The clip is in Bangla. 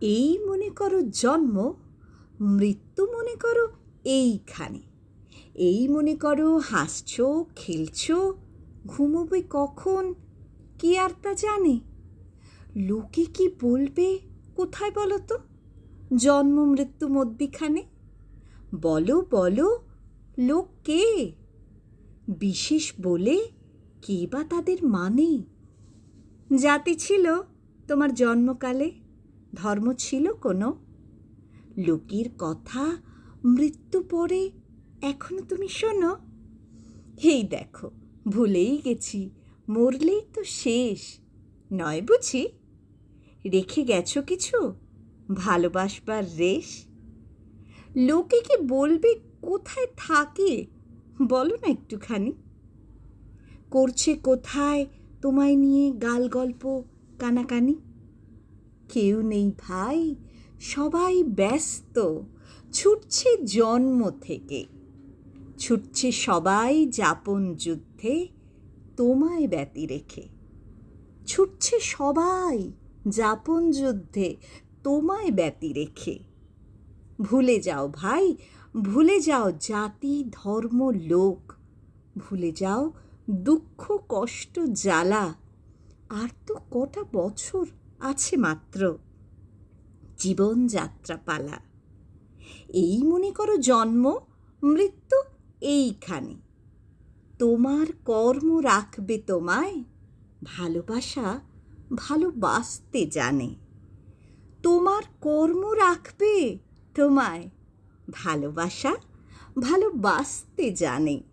এই মনে করো জন্ম, মৃত্যু মনে করো এইখানে। এই মনে করো হাসছো, খেলছো, ঘুমোবে কখন, কি আর তা জানে? লোকে কি বলবে কোথায় বলো তো? জন্ম, মৃত্যু মধ্যিখানে? বলো বলো, লোক কে? বিশেষ বলে কে বা তাদের মানে? জাতি ছিল তোমার জন্মকালে। ধর্ম ছিল কোনো? লোকের কথা মৃত্যু পরে এখনও তুমি শোনো? এই দেখো, ভুলেই গেছি, মরলেই তো শেষ। নয় বুঝি? রেখে গেছো কিছু? ভালোবাসবার রেশ? লোকে কি বলবে, কোথায় থাকে? বলো না একটুখানি। করছে কোথায়, তোমায় নিয়ে গাল গল্প কানাকানি? কেউ নেই ভাই, সবাই ব্যস্ত, ছুটছে জন্ম থেকে। ছুটছে সবাই যাপন যুদ্ধে, তোমায় ব্যতি রেখে। ছুটছে সবাই যাপন যুদ্ধে, তোমায় ব্যতি রেখে। ভুলে যাও ভাই, ভুলে যাও জাতি, ধর্ম, লোক। ভুলে যাও দুঃখ, কষ্ট, জ্বালা। আর তো কটা বছর আছে মাত্র। জীবনযাত্রা পালা এই মনে করো জন্ম, মৃত্যু এইখানে। তোমার কর্ম রাখবে তোমায়, ভালোবাসা ভালোবাসতে জানে। তোমার কর্ম রাখবে তোমায়, ভালোবাসা ভালোবাসতে জানে।